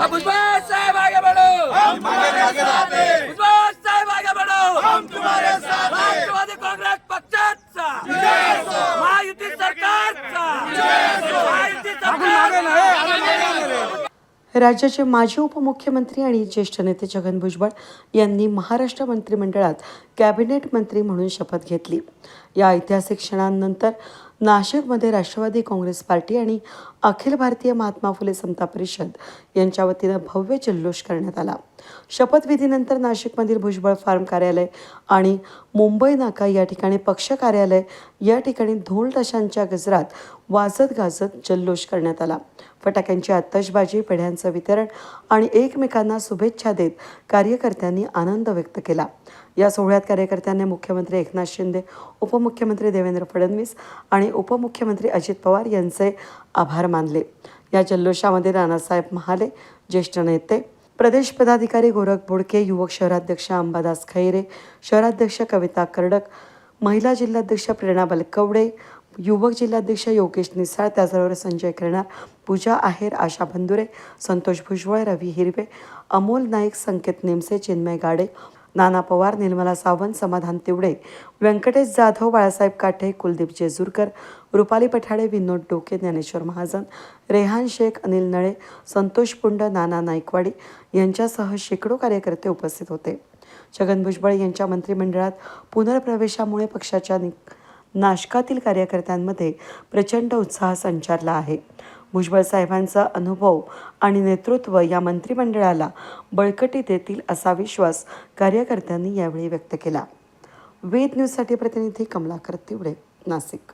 अब भुजबळ साहेब आगे बढ़ो. भुजबळ साहेब आगे बढ़ो. राष्ट्रवादी काँग्रेस पक्षाचा. महायुती सरकारचा. महायुती सरकार. राज्याचे माजी उपमुख्यमंत्री आणि ज्येष्ठ नेते छगन भुजबळ यांनी महाराष्ट्र मंत्रिमंडळात कॅबिनेट मंत्री म्हणून शपथ घेतली. या ऐतिहासिक क्षणांनंतर नाशिकमध्ये राष्ट्रवादी काँग्रेस पार्टी आणि अखिल भारतीय महात्मा फुले समता परिषद यांच्या वतीनं भव्य जल्लोष करण्यात आला. शपथविधीनंतर नाशिकमधील भुजबळ फार्म कार्यालय आणि मुंबई नाका या ठिकाणी पक्ष कार्यालय या ठिकाणी ढोल ताशांच्या गजरात वाजत गाजत जल्लोष करण्यात आला. फटाक्यांची आतषबाजी पेढ्यांचं वितरण आणि एकमेकांना शुभेच्छा देत कार्यकर्त्यांनी आनंद व्यक्त केला. या सोहळ्यात कार्यकर्त्यांनी मुख्यमंत्री एकनाथ शिंदे उपमुख्यमंत्री देवेंद्र फडणवीस आणि उपमुख्यमंत्री अजित पवार यांचे आभार मानले. या जल्लोषामध्ये नानासाहेब महाले ज्येष्ठ नेते प्रदेश पदाधिकारी गोरख बोडके युवक शहराध्यक्ष अंबादास खैरे शहराध्यक्ष कविता कर्डक महिला जिल्हाध्यक्ष प्रेरणा बलकवडे युवक जिल्हाध्यक्ष योगेश निसाळ त्याचबरोबर संजय करणार पूजा आहेर आशा बंधुरे संतोष भुजबळ रवी हिरवे अमोल नाईक संकेत नेमसे चिन्मय गाडे नाना पवार निर्मला सावंत समाधान तिवडे व्यंकटेश जाधव बाळासाहेब काठे कुलदीप जेजूरकर रुपाली पठाडे विनोद डोके ज्ञानेश्वर महाजन रेहान शेख अनिल नळे संतोष पुंड नाना नाईकवाडी यांच्यासह शेकडो कार्यकर्ते उपस्थित होते. छगन भुजबळ यांच्या मंत्रिमंडळात पुनर्प्रवेशामुळे पक्षाच्या नि नाशकातील कार्यकर्त्यांमध्ये प्रचंड उत्साह संचारला आहे. भुजबळ साहेबांचा अनुभव आणि नेतृत्व या मंत्रिमंडळाला बळकटी देतील असा विश्वास कार्यकर्त्यांनी यावेळी व्यक्त केला. वेद न्यूजसाठी प्रतिनिधी कमलाकर तिवडे नाशिक.